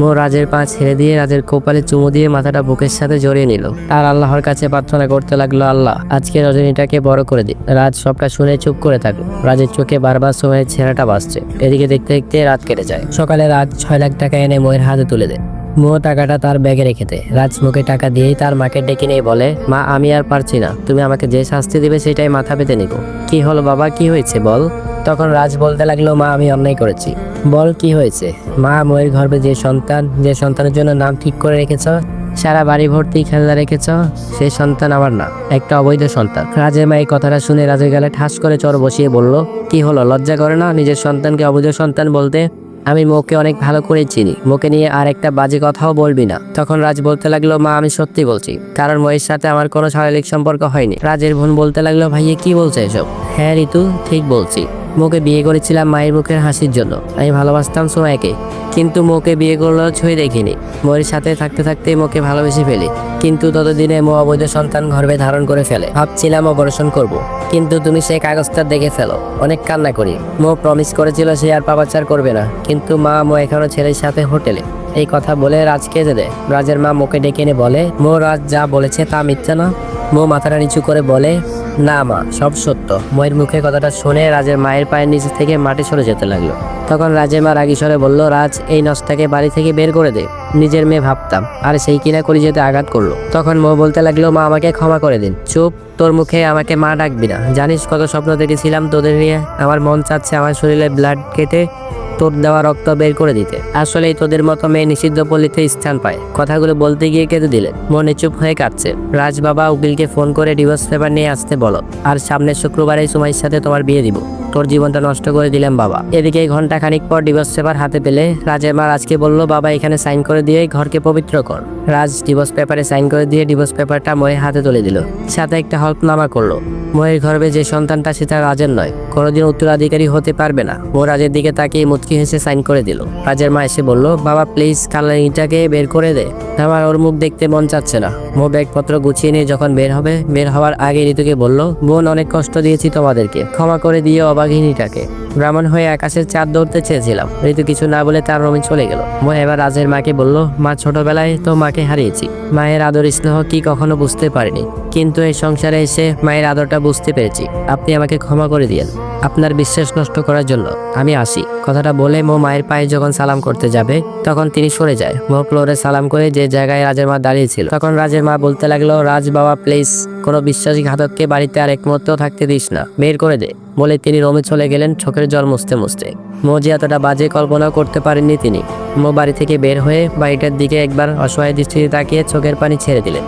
মো রাজের পা ছেড়ে দিয়ে রাজের কপালে চুমু দিয়ে মাথাটা বুকের সাথে জড়িয়ে নিল। আর আল্লাহর কাছে প্রার্থনা করতে লাগল, আল্লাহ, আজকে রজনীটাকে বড় করে দিই রাজ সবটা শুনে চুপ করে থাকল রাজের চোখে বারবার সময়ের ছেঁড়াটা বাঁচছে এদিকে দেখতে দেখতে রাত কেটে যায়। সকালে রাজ ছয় লাখ টাকা এনে মোয়ের হাতে তুলে দেয়। মো টাকাটা তার ব্যাগে রেখে দেয়। রাজ মুখে টাকা দিয়েই তার মাকে ডেকে নিয়ে বলে, মা, আমি আর পারছি না। তুমি আমাকে যে শাস্তি দিবে সেটাই মাথা পেতে নিব। কি হলো বাবা? কি হয়েছে বল? তখন রাজ বলতে লাগল, মা, আমি অন্যায় করেছি। বল, কি হয়েছে? মা, মোয়ের গর্ভে যে সন্তান, যে সন্তানের জন্য নাম ঠিক করে রেখেছ, সারা বাড়ি ভর্তি খেলনা রেখেছ সেই সন্তান আমার না, একটা অবৈধ সন্তান। রাজের মা এই কথাটা শুনে রাজের গালে ঠাস করে চর বসিয়ে বলল, কি হলো, লজ্জা করে না নিজের সন্তানকে অবৈধ সন্তান বলতে? আমি মোকে অনেক ভালো করে চিনি, মোকে নিয়ে আর একটা বাজে কথাও বলবি না। তখন রাজ বলতে লাগল, মা, আমি সত্যি বলছি, কারণ ময়ের সাথে আমার কোনো শারীরিক সম্পর্ক হয়নি। রাজের বোন বলতে লাগল, ভাইয়ে, কি বলছে এসব? হ্যাঁ ঋতু, ঠিক বলছি। মোকে বিয়ে করেছিলাম মায়ের মুখের হাসির জন্য। আমি ভালোবাসতাম সোমাইকে, কিন্তু মোকে বিয়ে করলেও ছুঁয়ে দেখিনি। মোয়ের সাথে থাকতে থাকতে মোকে ভালোবেসে ফেলি, কিন্তু ততদিনে মো অবৈধ সন্তান গর্ভে ধারণ করে ফেলে। ভাবছিলাম অপারেশন করব। কিন্তু তুমি সেই কাগজটা দেখে ফেলো, অনেক কান্না করি। মো প্রমিস করেছিল সে আর পাপাচার করবে না, কিন্তু মা মো এখনও ছেলের সাথে হোটেলে। এই কথা বলে রাজ কেঁদে দেয়। রাজের মা মোকে ডেকে এনে বলে, মো রাজ যা বলেছে তা মিথ্যা না? মো মাথাটা নিচু করে বলে না মা, সব সত্য। ময়ের মুখে কথাটা শুনে রাজের মায়ের পায়ের নিচে থেকে মাটি সরে যেতে লাগল। তখন রাজের মা রাগী স্বরে বলল, রাজ, এই নষ্টাকে বাড়ি থেকে বের করে দে। নিজের মেয়ে ভাবতাম, আর সেই কিনা করি যেতে আঘাত করল। তখন মো বলতে লাগল, মা, আমাকে ক্ষমা করে দিন। চুপ, তোর মুখে আমাকে মা ডাকবি না। জানিস কত স্বপ্ন দেখেছিলাম তোদের নিয়ে? আমার মন চাচ্ছে আমার শরীরে ব্লাড কেটে তোর দেওয়া রক্ত বের করে দিতে। আসলেই তোদের মতো মেয়ে নিষিদ্ধ পল্লীতে স্থান পায়। কথাগুলো বলতে গিয়ে কেঁদে দিলেন মনে চুপ হয়ে কাটছে রাজ বাবা উকিলকে ফোন করে ডিভোর্স পেপার নিয়ে আসতে বলো। আর সামনের শুক্রবারে সুমাইয়ের সাথে তোমার বিয়ে দিব। তোর জীবনটা নষ্ট করে দিলাম বাবা। এদিকে ঘণ্টা খানিক পর ডিভোর্স পেপার হাতে পেলে রাজের মা রাজকে বলল, বাবা, এখানে সাইন করে দিয়ে ঘরকে পবিত্র কর। রাজ ডিভোর্স পেপারে সাইন করে দিয়ে ডিভোর্স পেপারটা ময়ের হাতে তুলে দিল। সাথে একটা হলফনামা করল। ময়ের গর্ভে যে সন্তানটা সেটা রাজের নয়। কোনোদিন উত্তরাধিকারী হতে পারবে না। ও রাজের দিকে তাকিয়ে মুচকি হেসে সাইন করে দিল। রাজের মা এসে বলল, বাবা প্লিজ কালারিটাকে বের করে দে। আমার ওর মুখ দেখতে মন চাচ্ছে না। মো ব্যাগপত্র গুছিয়ে নিয়ে যখন বের হবে, বের হওয়ার আগে ঋতুকে বলল, বোন, অনেক কষ্ট দিয়েছি তোমাদেরকে। ক্ষমা করে দিয়ে অবাঘিনীটাকে। ব্রাহ্মণ হয়ে আকাশের চাঁদ ধরতে চেয়েছিলাম। ঋতু কিছু না বলে তার রমি চলে গেল। মো এবার রাজের মাকে বলল, মা, ছোটবেলায় তো মাকে হারিয়েছি। মায়ের আদর স্নেহ কি কখনো বুঝতে পারিনি। কিন্তু এই সংসারে এসে মায়ের আদরটা বুঝতে পেরেছি। আপনি আমাকে ক্ষমা করে দিয়েন। আপনার বিশ্বাস নষ্ট করার জন্য আমি আসি। কথাটা বলে মো মায়ের পায়ে যখন সালাম করতে যাবে, তখন তিনি সরে যায়। মো ফ্লোরে সালাম করে যে জায়গায় রাজের মা দাঁড়িয়েছিল তখন রাজের মা বলতে লাগল, রাজ বাবা, প্লিজ কোনো বিশ্বাসঘাতককে বাড়িতে আর এক থাকতে দিস না। বের করে দে। বলে তিনি রোমে চলে গেলেন চোখের জল মুছতে মুছতে। মো যে এতটা বাজে কল্পনাও করতে পারেননি তিনি। মো বাড়ি থেকে বের হয়ে বাড়িটার দিকে একবার অসহায় দৃষ্টিতে তাকিয়ে চোখের পানি ছেড়ে দিলেন।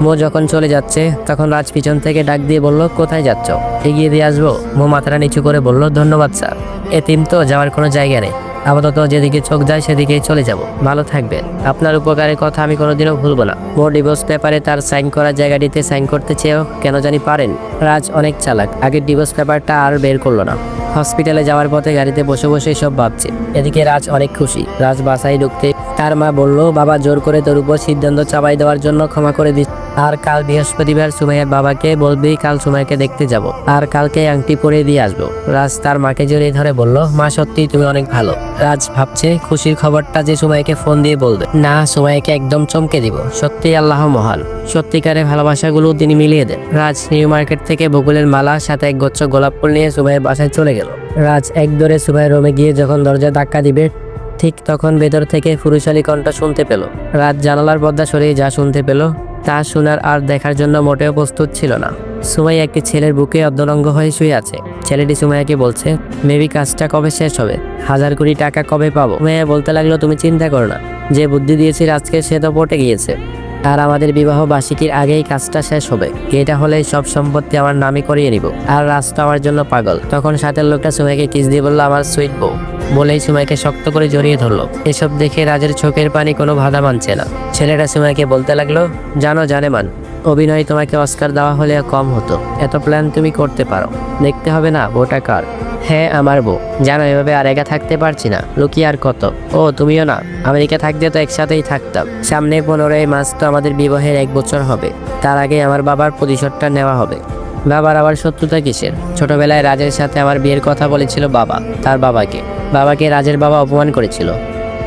মো যখন চলে যাচ্ছে, তখন রাজ পিছন থেকে ডাক দিয়ে বলল, কোথায় যাচ্ছ? এগিয়ে দিয়ে আসব। মো মাথাটা নিচু করে বলল, ধন্যবাদ স্যার। এতিম তো যাওয়ার কোনো জায়গা নেই। আপাতত যেদিকে চোখ যায় সেদিকেই চলে যাব। ভালো থাকবেন। আপনার উপকারের কথা আমি কোনোদিনও ভুলবো না। মোর ডিভোর্স পেপারে তার সাইন করার জায়গাটিতে সাইন করতে চেয়েও কেন জানি পারেন। রাজ অনেক চালাক। আগের ডিভোর্স পেপারটা আর বের করল না। হসপিটালে যাওয়ার পথে গাড়িতে বসে বসে সব ভাবছে। এদিকে রাজ অনেক খুশি। রাজ বাসায় ঢুকতে তার মা বলল, বাবা, জোর করে তোর উপর সিদ্ধান্ত চাপাই দেওয়ার জন্য ক্ষমা করে দিস। আর কাল বৃহস্পতিবার সুমাইয়ের বাবাকে বলবি, কাল সুমাইকে দেখতে যাব। আর কালকে আংটি পরে দিয়ে আসব। রাজ তার মাকে জড়িয়ে ধরে বলল, মা সত্যি তুমি অনেক ভালো। রাজ ভাবছে, খুশির খবরটা যে সুমাইকে ফোন দিয়ে বলবে। না সুমাইকে একদম চমকে দিব। সত্যি আল্লাহ মহান। সত্যিকারের ভালোবাসাগুলো তিনি মিলিয়ে দেন। রাজ নিউ মার্কেট থেকে বকুলের মালা, সাথে এক গচ্ছ গোলাপ ফুল নিয়ে সুমাইয়ের বাসায় চলে গেল। রাজ এক দৌড়ে সুমাইয়ের রুমে গিয়ে যখন দরজা ধাক্কা দিবে ঠিক তখন ভেতর থেকে পুরুষালী কণ্ঠ শুনতে পেল। রাত জানালার পর্দা সরিয়ে যা শুনতে পেল, তা শোনার আর দেখার জন্য মোটেও প্রস্তুত ছিল না। সুমাই একটি ছেলের বুকে অর্ধনঙ্গ হয়ে শুয়ে আছে। ছেলেটি সুমাইয়াকে বলছে, মেবি কাজটা কবে শেষ হবে? হাজার কোটি টাকা কবে পাবো? মেয়ে বলতে লাগল, তুমি চিন্তা করো না। যে বুদ্ধি দিয়েছি আজকে সে তো পটে গিয়েছে। আর আমাদের বিবাহ বার্ষিকীর আগেই কাজটা শেষ হবে। এটা হলে সব সম্পত্তি আমার নামে করিয়ে নিব। আর রাজটা আমার জন্য পাগল। তখন সাথের লোকটা সুমাইকে কিস দিয়ে বলল, আমার সুইট বউ। বলেই সুমাইকে শক্ত করে জড়িয়ে ধরলো। এসব দেখে রাজের চোখের পানি কোনো বাধা মানছে না। ছেলেটা সুমাইকে বলতে লাগল, জানো জানে মান অভিনয় তোমাকে অস্কার দেওয়া হলে কম হতো। এত প্ল্যান তুমি করতে পারো। দেখতে হবে না বউটা কার। হ্যাঁ আমার বউ। জানো, এভাবে আর একা থাকতে পারছি না। লুকিয়ে আর কত। ও, তুমিও না। আমেরিকা থাকতে তো একসাথেই থাকতাম। সামনে পনেরোই মাস তো আমাদের বিবাহের এক বছর হবে। তার আগে আমার বাবার প্রতিশোধটা নেওয়া হবে। বাবার আবার শত্রুতা কিসের? ছোটবেলায় রাজের সাথে আমার বিয়ের কথা বলেছিল বাবা, তার বাবাকে। বাবাকে রাজের বাবা অপমান করেছিল।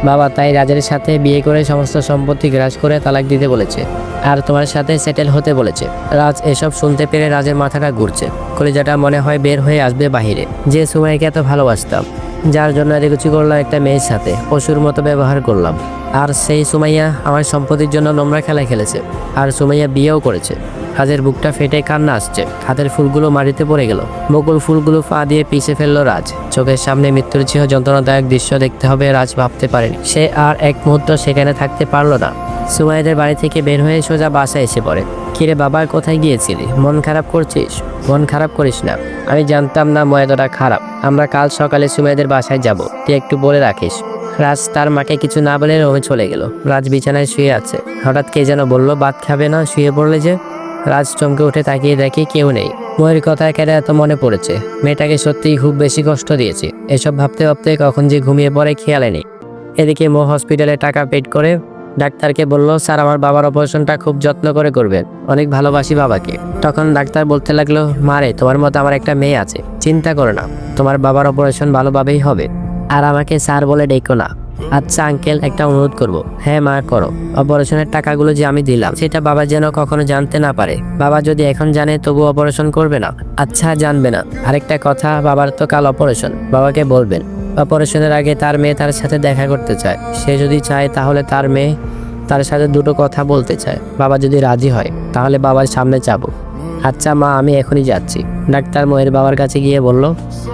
বাবা তাই রাজের সাথে বিয়ে করে সমস্ত সম্পত্তি গ্রাস করে তালাক দিতে বলেছে আর তোমার সাথে সেটেল হতে বলেছে। রাজ এসব শুনতে পেরে রাজের মাথাটা ঘুরছে। কলিজাটা মনে হয় বের হয়ে আসবে বাহিরে। যে সময়কে এত ভালোবাসতাম, যার জন্য রেগুচি করলাম একটা মেয়ের সাথে পশুর মতো ব্যবহার করলাম। আর সেই সুমাইয়া আমার সম্পত্তির জন্য নোংরা খেলা খেলেছে। আর সুমাইয়া বিয়েও করেছে। রাজের বুকটা ফেটে কান্না আসছে। হাতের ফুলগুলো মাটিতে পড়ে গেল। বকুল ফুলগুলো পা দিয়ে পিছে ফেলল রাজ। চোখের সামনে মৃত্যুর চিহ যন্ত্রণাদায়ক দৃশ্য দেখতে হবে রাজ ভাবতে পারেনি। সে আর এক মুহূর্ত সেখানে থাকতে পারল না। সুমাইয়াদের বাড়ি থেকে বের হয়ে সোজা বাসায় এসে পড়ে। কিরে বাবা, কোথায় গিয়েছিলি? মন খারাপ করছিস? মন খারাপ করিস না। আমি জানতাম না ময়দাটা খারাপ। আমরা কাল সকালে সুমাইয়াদের বাসায় যাব। তুই একটু বলে রাখিস। রাজ তার মাকে কিছু না বলে রুমে চলে গেল। রাজ বিছানায় শুয়ে আছে। হঠাৎ কে যেন বলল, ভাত খাবে না? শুয়ে পড়লে যে? রাজ চমকে উঠে তাকিয়ে দেখে কেউ নেই। ময়ের কথা কেন এত মনে পড়েছে। মেয়েটাকে সত্যিই খুব বেশি কষ্ট দিয়েছে। এসব ভাবতে ভাবতে কখন যে ঘুমিয়ে পড়ে খেয়ালে নেই। এদিকে মো হসপিটালে টাকা পেড করে ডাক্তারকে বলল, স্যার, আমার বাবার অপারেশনটা খুব যত্ন করে করবেন অনেক ভালোবাসি বাবাকে। তখন ডাক্তার বলতে লাগল মারে তোমার মতো আমার একটা মেয়ে আছে। চিন্তা করো না। তোমার বাবার অপারেশন ভালোভাবেই হবে। আর আমাকে স্যার বলে ডেকো না। আচ্ছা আঙ্কেল একটা অনুরোধ করব। হ্যাঁ মা, করো। অপারেশনের টাকাগুলো যে আমি দিলাম, সেটা বাবা যেন কখনো জানতে না পারে। বাবা যদি এখন জানে তবু অপারেশন করবে না। আচ্ছা জানবে না। আরেকটা কথা, বাবার তো কাল অপারেশন। বাবাকে বলবেন। অপারেশনের আগে তার মেয়ে তার সাথে দেখা করতে চায়। সে যদি চায়, তাহলে তার মেয়ে তার সাথে দুটো কথা বলতে চায়। বাবা যদি রাজি হয়, তাহলে বাবার সামনে যাব আচ্ছা মা, আমি এখনই যাচ্ছি। ডাক্তার ময়ের বাবার কাছে গিয়ে বলল,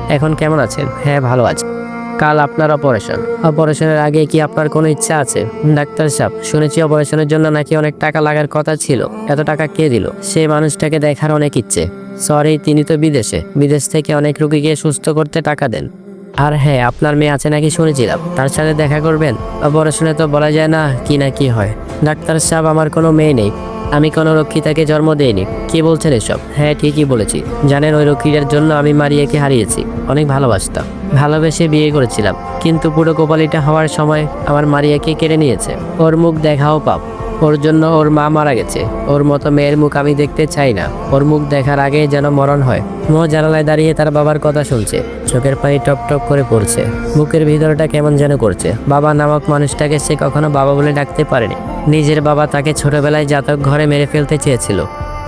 এখন কেমন আছেন? হ্যাঁ ভালো আছি। কাল আপনার অপারেশন। অপারেশনের আগে কি আপনার কোনো ইচ্ছা আছে? ডাক্তার সাহেব, শুনেছি অপারেশনের জন্য নাকি অনেক টাকা লাগার কথা ছিল। এত টাকা কে দিল? সেই মানুষটাকে দেখার অনেক ইচ্ছে। সরি, তিনি তো বিদেশে। বিদেশ থেকে অনেক রুগীকে সুস্থ করতে টাকা দেন। আর হ্যাঁ আপনার মেয়ে আছে নাকি শুনেছিলাম। তার সাথে দেখা করবেন? অপারেশনে তো বলা যায় না কি না কি হয়। ডাক্তার সাহেব, আমার কোনো মেয়ে নেই। আমি কোনো রক্ষিতাকে জন্ম দেইনি। কি বলছেন এসব? হ্যাঁ ঠিকই বলেছি। জানেন, ওই রক্ষিতার জন্য আমি মারিয়াকে হারিয়েছি। অনেক ভালোবাসতাম। ভালোবেসে বিয়ে করেছিলাম। কিন্তু পুরো কোপালিটা হওয়ার সময় আমার মারিয়াকে কেড়ে নিয়েছে। ওর মুখ দেখাও পাপ। ওর জন্য ওর মা মারা গেছে। ওর মতো মেয়ের মুখ আমি দেখতে চাই না। ওর মুখ দেখার আগে যেন মরণ হয়। মো জানালায় দাঁড়িয়ে তার বাবার কথা শুনছে। চোখের পানি টপ টপ করে পড়ছে। বুকের ভিতরটা কেমন যেন করছে। বাবা নামক মানুষটাকে সে কখনো বাবা বলে ডাকতে পারেনি। নিজের বাবা তাকে ছোটবেলায় জাতক ঘরে মেরে ফেলতে চেয়েছিল।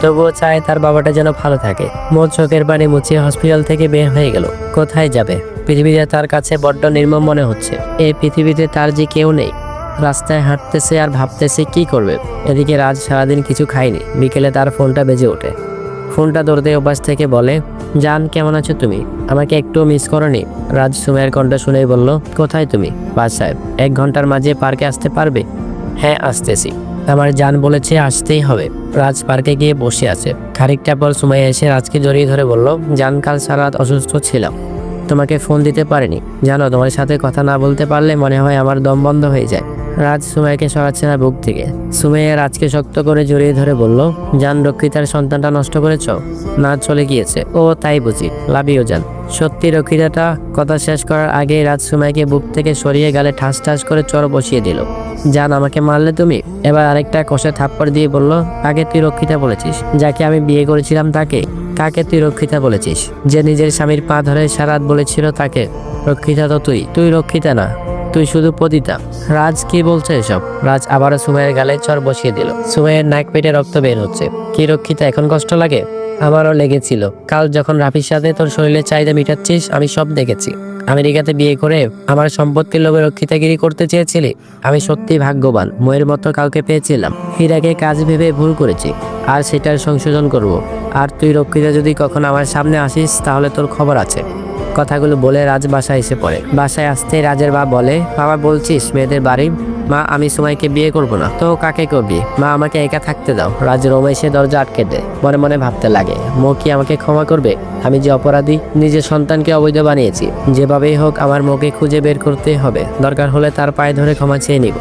তবুও চায় তার বাবাটা যেন ভালো থাকে। মো চোখের পানি মুছিয়ে হসপিটাল থেকে বের হয়ে গেল। কোথায় যাবে? পৃথিবীতে তার কাছে বড্ড নির্মম মনে হচ্ছে। এই পৃথিবীতে তার যে কেউ নেই। রাস্তায় হাঁটতেছে আর ভাবতেছে কি করবে। এদিকে রাজ সারাদিন কিছু খায়নি। বিকেলে তার ফোনটা বেজে ওঠে। ফোনটা ধরতে ওপাশ থেকে বলে, জান, কেমন আছো তুমি? আমাকে একটু মিস করনি। রাজ সুমের কণ্ঠ শুনেই বলল, কোথায় তুমি? বাসায় এক ঘণ্টার মাঝে পার্কে আসতে পারবে? হ্যাঁ আসতেছি। আমার জান বলেছে, আসতেই হবে। রাজ পার্কে গিয়ে বসে আছে। খানিকটা পর সময় এসে রাজকে জড়িয়ে ধরে বলল, জান, কাল সারা রাত অসুস্থ ছিলাম। তোমাকে ফোন দিতে পারিনি। জানো, তোমার সাথে কথা না বলতে পারলে মনে হয় আমার দম বন্ধ হয়ে যায়। রাজ সুমাইকে সরাচ্ছে না বুক থেকে। সুমাইয়া রাজকে শক্ত করে জড়িয়ে ধরে বলল, জান রক্ষিতার সন্তানটা নষ্ট করেছ? না, চলে গিয়েছে। ও, তাই বুঝি। লাভিও যান সত্যি রক্ষিতাটা কথা শেষ করার আগেই রাজ সুমাইকে বুক থেকে সরিয়ে গালে ঠাস ঠাস করে চর বসিয়ে দিল। জান, আমাকে মারলে তুমি? এবার আরেকটা কষে থাপ্পড় দিয়ে বলল, আগে তুই রক্ষিতা বলেছিস। যাকে আমি বিয়ে করেছিলাম তাকে। কাকে তুই রক্ষিতা বলেছিস? যে নিজের স্বামীর পা ধরে সারাত বলেছিল তাকে। রক্ষিতা তো তুই। তুই রক্ষিতা না। তুই শুধু পদিতা রাজ কি বলছে এসব? রাজ আবারও সুমাইয়ের গালে চর বসিয়ে দিল। সুমাইয়ের নাক পেটে রক্ত বের হচ্ছে। কি রক্ষিতা, এখন কষ্ট লাগে? আমারও লেগেছিল। কাল যখন রাফির সাথে তোর শরীরের চাহিদা মিটাচ্ছিস, আমি সব দেখেছি। আমেরিকাতে বিয়ে করে আমার সম্পত্তির লোভে রক্ষিতাগিরি করতে চেয়েছিলি? আমি সত্যি ভাগ্যবান, ময়ের মতো কাউকে পেয়েছিলাম। হীরাকে কাজ ভেবে ভুল করেছি, আর সেটার সংশোধন করব। আর তুই রক্ষিতা, যদি কখন আমার সামনে আসিস, তাহলে তোর খবর আছে। কথাগুলো বলে রাজ বাসায় এসে পড়ে। বাসায় আসতে রাজের মা বলে বাবা বলছিস মেয়েদের বাড়ি? মা, আমি সময়কে বিয়ে করব না। তো কাকে করবি? মা, আমাকে একা থাকতে দাও। রাজ রোমে এসে দরজা আটকে দেয়। মনে মনে ভাবতে লাগে, মো কি আমাকে ক্ষমা করবে? আমি যে অপরাধী, নিজের সন্তানকে অবৈধ বানিয়েছি। যেভাবেই হোক, আমার মোকে খুঁজে বের করতে হবে। দরকার হলে তার পায়ে ধরে ক্ষমা চেয়ে নিব।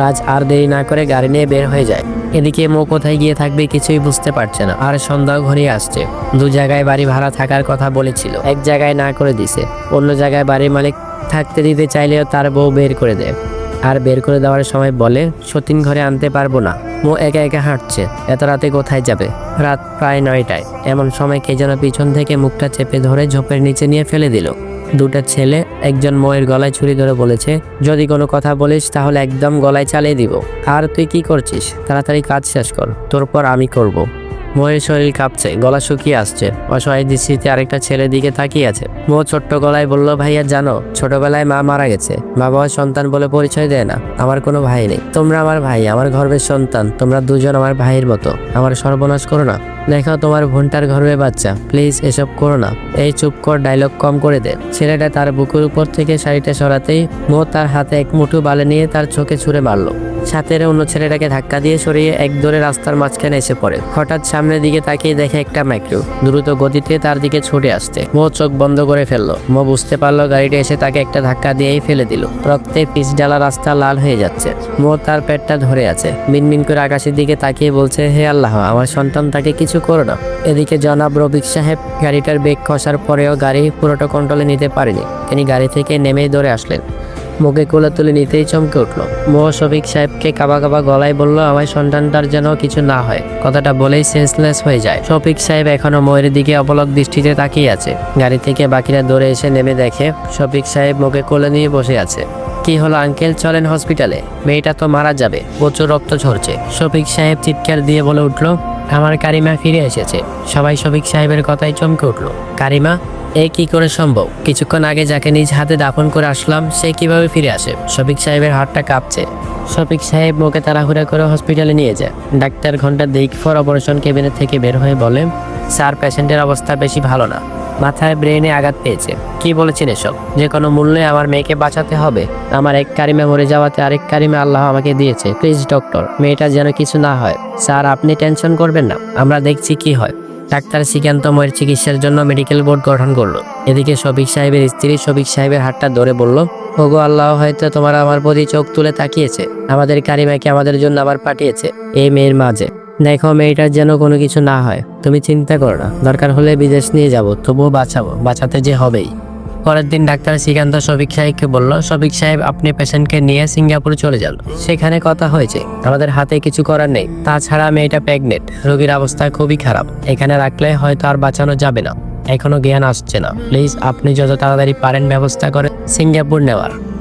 রাজ আর দেরি না করে গাড়ি নিয়ে বের হয়ে যায়। এদিকে মো কোথায় গিয়ে থাকবে কিছুই বুঝতে পারছে না, আর সন্ধ্যাও ঘনিয়ে আসছে। দু জায়গায় বাড়ি ভাড়া থাকার কথা বলেছিল, এক জায়গায় না করে দিছে। অন্য জায়গায় বাড়ির মালিক থাকতে দিতে চাইলেও তার বউ বের করে দেয়। আর বের করে দেওয়ার সময় বলে, সতীন ঘরে আনতে পারব না। মো একা একা হাঁটছে, এত রাতে কোথায় যাবে? রাত প্রায় নয়টায়। এমন সময় কে যেন পিছন থেকে মুখটা চেপে ধরে ঝোপের নিচে নিয়ে ফেলে দিল। দুটো ছেলে একজন ময়ের গলায় ছুরি ধরে বলেছে, যদি কোনো কথা বলিস তাহলে একদম গলায় চালিয়ে দিব। আর তুই কি করছিস? তাড়াতাড়ি কাজ শেষ কর। তোর পর আমি করব। ময়ের শরীর কাঁপছে, গলা শুকিয়ে আসছে। অসহায় দৃষ্টিতে আরেকটা ছেলের দিকে তাকিয়ে আছে। মো ছোট্ট গলায় বলল, ভাইয়া, জানো, ছোটবেলায় মা মারা গেছে। মা বাবার সন্তান বলে পরিচয় দেয় না। আমার কোনো ভাই নেই। তোমরা আমার ভাই, আমার গর্বের সন্তান। তোমরা দুজন আমার ভাইয়ের মতো। আমার সর্বনাশ করো না। দেখো তোমার বোনটার গর্বে বাচ্চা। প্লিজ এসব করো না। এই চুপ কর, ডায়লগ কম করে দে। ছেলেটা তার বুকের উপর থেকে শাড়িটা সরাতেই মো তার হাতে এক মুঠো বালে নিয়ে তার চোখে ছুঁড়ে মারলো। সাথের অন্য ছেলেটাকে ধাক্কা দিয়ে সরিয়ে এক দৌড়ে রাস্তার মাঝখানে এসে পড়ে। হঠাৎ সামনের দিকে তাকিয়ে দেখে একটা ম্যাক্রো। দ্রুত গতিতে তার দিকে ছুটে আসতে। মো চোখ বন্ধ করে ফেলল। মো বুঝতে পারল গাড়িটা এসে তাকে একটা ধাক্কা দিয়েই ফেলে দিল। রক্তে পিচ ডালা রাস্তা লাল হয়ে যাচ্ছে। মো তার পেটটা ধরে আছে। মিনমিন করে আকাশের দিকে তাকিয়ে বলছে, হে আল্লাহ, আমার সন্তান তাকে কিছু করো না। এদিকে জনাব রবিক সাহেব গাড়িটার বেগ খসার পরেও গাড়ি পুরোটা কন্ট্রোলে নিতে পারেনি। তিনি গাড়ি থেকে নেমেই দৌড়ে আসলেন। মুখে কোলে তুলে নিতেই চমকে উঠল। শফিক সাহেবকে কাবা কাবা গলায় বলল আমার সন্তানটার যেন কিছু না হয়। কথাটা বলেই সেন্সলেস হয়ে যায়। শফিক সাহেব এখনও ময়ের দিকে অপলক দৃষ্টিতে তাকিয়ে আছে। গাড়ি থেকে বাকিরা দৌড়ে এসে নেমে দেখে শফিক সাহেব মুখে কোলে নিয়ে বসে আছে। কি হলো আঙ্কেল চলেন হসপিটালে মেয়েটা তো মারা যাবে। প্রচুর রক্ত ঝরছে। শফিক সাহেব চিৎকার দিয়ে বলে উঠল, আমার কারিমা ফিরে এসেছে। সবাই শফিক সাহেবের কথাই চমকে উঠল। কারিমা এ কি করে সম্ভব? কিছুক্ষণ আগে যাকে নিজ হাতে দাফন করে আসলাম, সে কীভাবে ফিরে আসে? শফিক সাহেবের হাতটা কাঁপছে। শফিক সাহেব মুখে তাড়াহুড়া করে হসপিটালে নিয়ে যায়। ডাক্তার ঘণ্টা দেখ ফর অপারেশন কেবিনের থেকে বের হয়ে বলে, স্যার, পেশেন্টের অবস্থা বেশি ভালো না। মাথায় ব্রেনে আঘাত পেয়েছে। কি বলেছেন এসব? যে কোনো মূল্যে আমার মেয়েকে বাঁচাতে হবে। আমার এক কারিমে মরে যাওয়াতে আরেক কারিমে আল্লাহ আমাকে দিয়েছে। প্লিজ, ডক্টর মেয়েটার যেন কিছু না হয়। স্যার, আপনি টেনশন করবেন না। আমরা দেখছি কি হয়। ডাক্তার শ্রীকান্ত ময়ের চিকিৎসার জন্য মেডিকেল বোর্ড গঠন করল। এদিকে শফিক সাহেবের স্ত্রী শফিক সাহেবের হাতটা ধরে বলল, ওগো আল্লাহ, হয়তো তোমার আমার প্রতি চোখ তুলে তাকিয়েছে। আমাদের কারিমাকে আমাদের জন্য আবার পাঠিয়েছে এই মেয়ের মাঝে। দেখো মেয়েটার যেন কোনো কিছু না হয়। তুমি চিন্তা করো না। দরকার হলে বিদেশ নিয়ে যাব, তবুও বাঁচাবো। বাঁচাতে যে হবেই। পরের দিন ডাক্তার শ্রীকান্ত শফিক সাহেবকে বলল, শফিক সাহেব, আপনি পেশেন্টকে নিয়ে সিঙ্গাপুরে চলে যান। সেখানে কথা হয়েছে। আমাদের হাতে কিছু করার নেই। তাছাড়া মেয়েটা প্রেগনেন্ট। রোগীর অবস্থা খুবই খারাপ। এখানে রাখলে হয়তো আর বাঁচানো যাবে না। এখনও জ্ঞান আসছে না। প্লিজ, আপনি যত তাড়াতাড়ি পারেন ব্যবস্থা করে সিঙ্গাপুর নেওয়ার।